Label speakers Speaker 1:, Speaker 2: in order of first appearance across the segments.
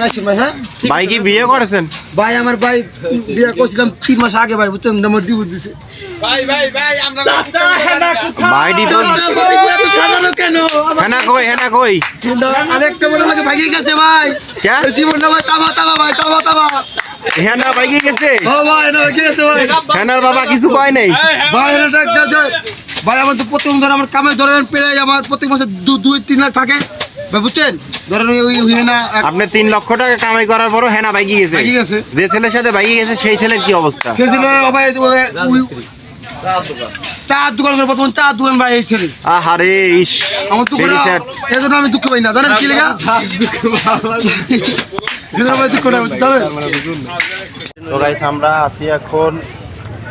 Speaker 1: ভাই হ্যাঁ?
Speaker 2: ভাই কি বিয়ে করেছেন?
Speaker 1: ভাই আমার ভাই বিয়ে করছিলাম তিন মাস আগে ভাই বুঝছেন? আমার ডিভোর্স দিছে।
Speaker 2: ভাই ডিভোর্স
Speaker 1: সাজানো কেন?
Speaker 2: হেনা কই হেনা কই?
Speaker 1: আরেকটা বড় লাগে ভাগিয়ে গেছে ভাই। জীবনটা ভাই তামা তামা ভাই তামা তামা।
Speaker 2: হেনা ভাই গেছে?
Speaker 1: ও ভাই গেছে
Speaker 2: হেনার বাবা কিছু কয় নাই?
Speaker 1: ভাই ভাই আমার তো ধরে আমার কামে ধরেন পেরে আমার প্রত্যেক মাসে দু- দুই তিন লাখ থাকে। বুঝছেন? ধরেন ওই
Speaker 2: আপনি তিন লক্ষ টাকা কামাই করার পরও হেনা ভাই গেছে। যে ছেলের সাথে ভাই গেছে সেই ছেলের কি অবস্থা?
Speaker 1: চার দোকান করে চার দোকান ভাই এই ছেলে।
Speaker 2: আহারে ইস
Speaker 1: আমার দুঃখ
Speaker 2: very
Speaker 1: না এই জন্য আমি দুঃখ পাই না। জানেন কি দুঃখ
Speaker 2: আমরা আছি এখন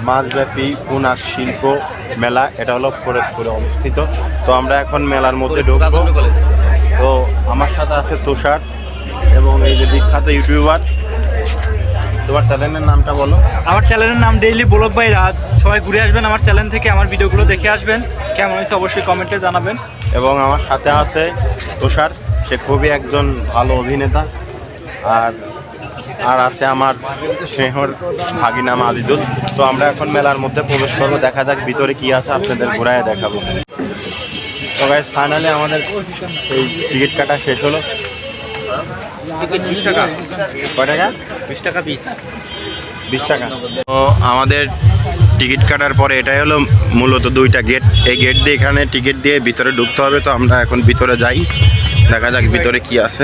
Speaker 2: মাছব্যাপী পুনাক শিল্প মেলা এটা হলো ফরিদপুরে অবস্থিত। তো আমরা এখন মেলার মধ্যে ঢুকবো। তো আমার সাথে আছে তুষার এবং এই যে বিখ্যাত ইউটিউবার। তোমার চ্যানেলের নামটা বলো।
Speaker 3: আমার চ্যানেলের নাম ডেইলি ব্লগ বাই রাজ সবাই ঘুরে আসবেন আমার চ্যানেল থেকে আমার ভিডিওগুলো দেখে আসবেন। কেমন হয়েছে অবশ্যই কমেন্টে জানাবেন।
Speaker 2: এবং আমার সাথে আছে তুষার। সে খুবই একজন ভালো অভিনেতা। আর আর আছে আমার স্নেহর ভাগিনা আজিদুল তো আমরা এখন মেলার মধ্যে প্রবেশ করব দেখা যাক ভিতরে কি আছে আপনাদের ঘোরায় দেখাবো। তো গাইজ ফাইনালি আমাদের এই টিকিট কাটা শেষ হলো। বিশ টাকা। কয় টাকা? বিশ টাকা পিস বিশ টাকা। তো আমাদের টিকিট কাটার পরে এটাই হলো মূলত দুইটা গেট এই গেট দিয়ে এখানে টিকিট দিয়ে ভিতরে ঢুকতে হবে তো আমরা এখন ভিতরে যাই। দেখা যাক ভিতরে কি আছে।